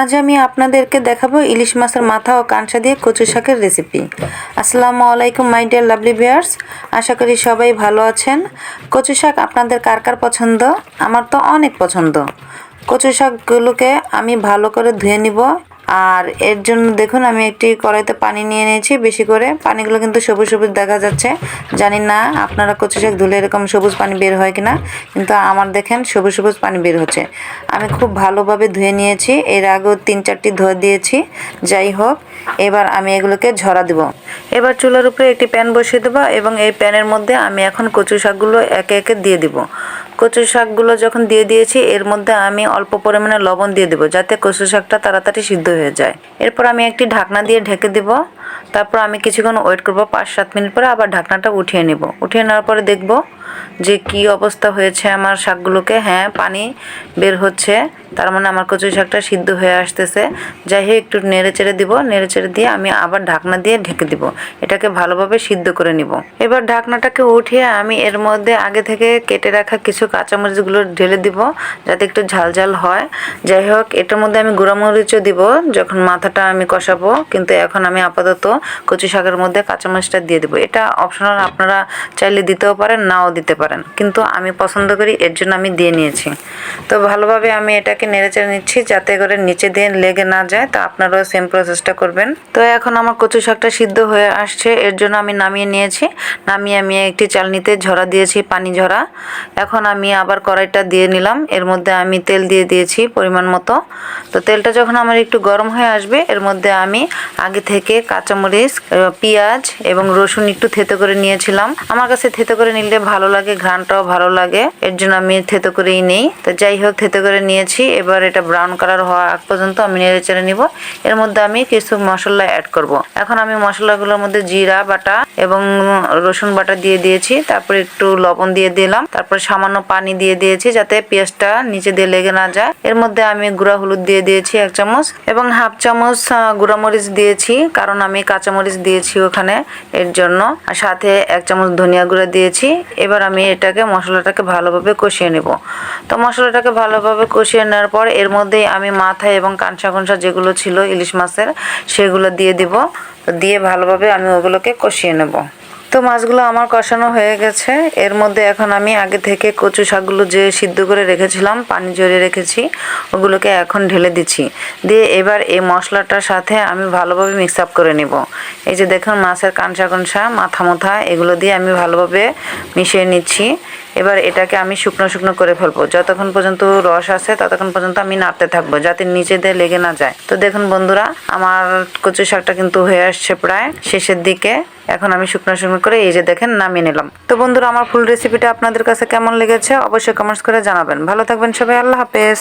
আজ আমি আপনাদেরকে দেখাবো ইলিশ মাছের মাথা ও কাঁচা দিয়ে কচু শাকের রেসিপি আসসালামু আলাইকুম মাই ডিয়ার লাভলি ভিউয়ার্স আশা করি সবাই ভালো আছেন। কচু শাক আপনাদের কার কার পছন্দ? আমার তো অনেক পছন্দ। কচু শাকগুলোকে আমি ভালো করে ধুয়ে নিব। আর এর জন্য দেখুন, আমি একটি কড়াইতে পানি নিয়ে নিয়েছি, বেশি করে। পানিগুলো কিন্তু সবুজ সবুজ দেখা যাচ্ছে। জানি না আপনারা কচু শাক ধুলে এরকম সবুজ পানি বের হয় কিনা, কিন্তু আমার দেখেন সবুজ সবুজ পানি বের হচ্ছে। আমি খুব ভালোভাবে ধুয়ে নিয়েছি। এর আগেও তিন চারটি ধুয়ে দিয়েছি। যাই হোক, এবার আমি এগুলোকে ঝরা দেব। এবার চুলার উপরে একটি প্যান বসিয়ে দেবো এবং এই প্যানের মধ্যে আমি এখন কচু শাকগুলো একে একে দিয়ে দিব। কচু শাকগুলো যখন দিয়ে দিয়েছি, এর মধ্যে আমি অল্প পরিমাণে লবণ দিয়ে দেবো যাতে কচু শাকটা তাড়াতাড়ি সিদ্ধ হয়ে যায়। এরপর আমি একটি ঢাকনা দিয়ে ঢেকে দেব। তারপর আমি কিছুক্ষণ ওয়েট করব, পাঁচ সাত মিনিট পরে আবার ঢাকনাটা উঠিয়ে নেব। উঠিয়ে নেওয়ার পরে দেখব যে কি অবস্থা হয়েছে আমার শাকগুলোকে? হ্যাঁ পানি বের হচ্ছে। তার মানে আমার কচু শাকটা সিদ্ধ হয়ে আসতেছে। যাই হোক, একটু নেড়ে চেড়ে দিব। নেড়ে চেড়ে দিয়ে আমি আবার ঢাকনা দিয়ে ঢেকে দিব। এটাকে ভালোভাবে সিদ্ধ করে নিব। এবার ঢাকনাটাকে উঠিয়ে আমি এর মধ্যে আগে থেকে কেটে রাখা কিছু কাঁচামরিচগুলো ঢেলে দিব, যাতে একটু ঝাল ঝাল হয়। যাই হোক, এটার মধ্যে আমি গুঁড়ামরিচও দিব, যখন মাথাটা আমি কষাবো। কিন্তু এখন আমি আপাতত কচু শাকের মধ্যে কাঁচামরিচটা দিয়ে দিব। এটা অপশনাল আপনারা চাইলে দিতেও পারেন, নাও দিতে পারেন। কিন্তু আমি পছন্দ করি, এর জন্য আমি দিয়ে নিয়েছি। তো ভালোভাবে আমি এটাকে নেড়েচেড়ে নিচ্ছি যাতে করে নিচে দিয়ে লেগে না যায়। তো আপনারাও সেম প্রসেসটা করবেন। তো এখন আমার কচু শাকটা সিদ্ধ হয়ে আসছে। এর জন্য আমি নামিয়ে নিয়েছি। নামিয়ে আমি একটি চালনিতে ঝরা দিয়েছি, পানি ঝরা। এখন আমি আবার কড়াইটা দিয়ে নিলাম। এর মধ্যে আমি তেল দিয়ে দিয়েছি পরিমাণ মতো। তো তেলটা যখন আমার একটু গরম হয়ে আসবে, এর মধ্যে আমি আগে থেকে কাঁচামরিচ পেঁয়াজ এবং রসুন একটু থেতো করে নিয়েছিলাম। আমার কাছে থেতো করে নিলে ভালো লাগে, ঘ্রাণটাও ভালো লাগে। এর জন্য আমি থেতো করেই নেই। তো যাই হোক, থেতো করে নিয়েছি। এবার এটা ব্রাউন কালার হওয়া আগ পর্যন্ত আমি নেড়ে চেড়ে নিব। এর মধ্যে আমি কিছু মশলা অ্যাড করব। এখন আমি মশলাগুলোর মধ্যে জিরা, বাটা এবং রসুন বাটা দিয়ে দিয়েছি। তারপর একটু লবণ দিয়ে দিলাম। তারপর সামান্য পানি দিয়ে দিয়েছি যাতে পেঁয়াজটা নিচে দিয়ে লেগে না যায়। এর মধ্যে আমি গুঁড়া হলুদ দিয়ে দিয়েছি এক চামচ এবং হাফ চামচ গুঁড়া মরিচ দিয়েছি, কারণ আমি কাঁচামরিচ দিয়েছি ওখানে। এর জন্য। আর সাথে এক চামচ ধনিয়া গুঁড়া দিয়েছি। এবার আমি এটাকে মশলাটাকে ভালোভাবে কষিয়ে নেব। তো মশলাটাকে ভালোভাবে কষিয়ে নেওয়ার পর এর মধ্যেই আমি মাথা এবং কাঁচা কঞ্চা যেগুলো ছিল ইলিশ মাছের, সেগুলো দিয়ে দিব। দিয়ে ভালোভাবে আমি ওগুলোকে কষিয়ে নেব। তো মাছগুলো আমার কষানো হয়ে গেছে। এর মধ্যে এখন আমি আগে থেকে কচু শাকগুলো যে সিদ্ধ করে রেখেছিলাম, পানি জড়িয়ে রেখেছি, ওগুলোকে এখন ঢেলে দিচ্ছি। দিয়ে এবার এই মশলাটার সাথে আমি ভালোভাবে মিক্স আপ করে নেব। এই যে দেখুন মাছের কাঁচা কাঁচা, মাথা মাথা, এগুলো দিয়ে আমি ভালোভাবে মিশিয়ে নিচ্ছি। এবার এটাকে আমি শুকনো শুকনো করে ফেলব। যতক্ষণ পর্যন্ত রস আছে, ততক্ষণ পর্যন্ত আমি নাড়তে থাকব, যাতে নিচে দিয়ে লেগে না যায়। তো দেখুন বন্ধুরা, আমার কচু শাকটা কিন্তু হয়ে আসছে প্রায় শেষের দিকে। এখন আমি শুকনো শুকনো করে এই যে দেখেন নামিয়ে নিলাম। তো বন্ধুরা, আমার ফুল রেসিপিটা আপনাদের কাছে কেমন লেগেছে? অবশ্যই কমেন্টস করে জানাবেন। ভালো থাকবেন সবাই, আল্লাহ হাফেজ।